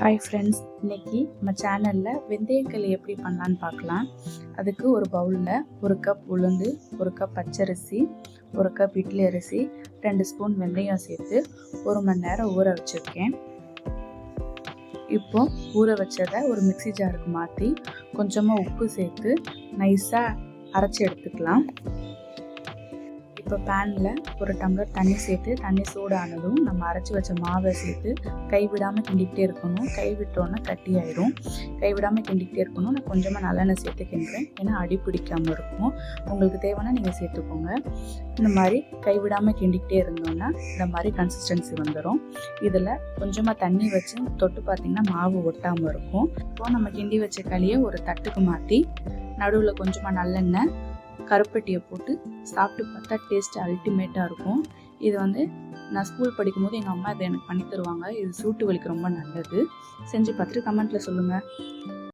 Hi friends இன்னைக்கு நம்ம சேனலில் வெந்தயக்களி எப்படி பண்ணலான்னு பார்க்கலாம். அதுக்கு ஒரு பவுலில் ஒரு கப் உளுந்து ஒரு கப் பச்சரிசி ஒரு கப் இட்லி அரிசி ரெண்டு ஸ்பூன் வெந்தயம் சேர்த்து ஒரு மணி நேரம் ஊற வச்சுருக்கேன். இப்போ ஊற வச்சதை ஒரு மிக்ஸி ஜாருக்கு மாற்றி கொஞ்சமாக உப்பு சேர்த்து நைஸாக அரைச்சி எடுத்துக்கலாம். இப்போ பேனில் ஒரு டம்ளர் தண்ணி சேர்த்து தண்ணி சூடானதும் நம்ம அரைச்சி வச்ச மாவை சேர்த்து கைவிடாமல் கிண்டிக்கிட்டே இருக்கணும். கை விட்டோன்னே கட்டி கை கைவிடாமல் கிண்டிக்கிட்டே இருக்கணும். நான் கொஞ்சமாக நல்லெண்ணெய் சேர்த்து கிண்டுறேன். ஏன்னா அடி பிடிக்காமல் இருக்கும். உங்களுக்கு தேவைன்னா நீங்கள் சேர்த்துக்கோங்க. இந்த மாதிரி கைவிடாமல் கிண்டிக்கிட்டே இருந்தோம்னா இந்த மாதிரி கன்சிஸ்டன்சி வந்துடும் இதில் கொஞ்சமாக தண்ணி வச்சு தொட்டு பார்த்திங்கன்னா மாவு ஒட்டாமல் இருக்கும். இப்போது நம்ம கிண்டி வச்ச களியை ஒரு தட்டுக்கு மாற்றி நடுவில் கொஞ்சமாக நல்லெண்ணெய் கருப்பட்டியை போட்டு சாப்பிட்டு பார்த்தா டேஸ்ட் அல்டிமேட்டாக இருக்கும். இது வந்து நான் ஸ்கூல் படிக்கும்போது எங்கள் அம்மா இதை எனக்கு பண்ணி தருவாங்க. இது சூட்டு வலிக்கு ரொம்ப நல்லது. செஞ்சு பார்த்துட்டு கமெண்ட்டில் சொல்லுங்கள்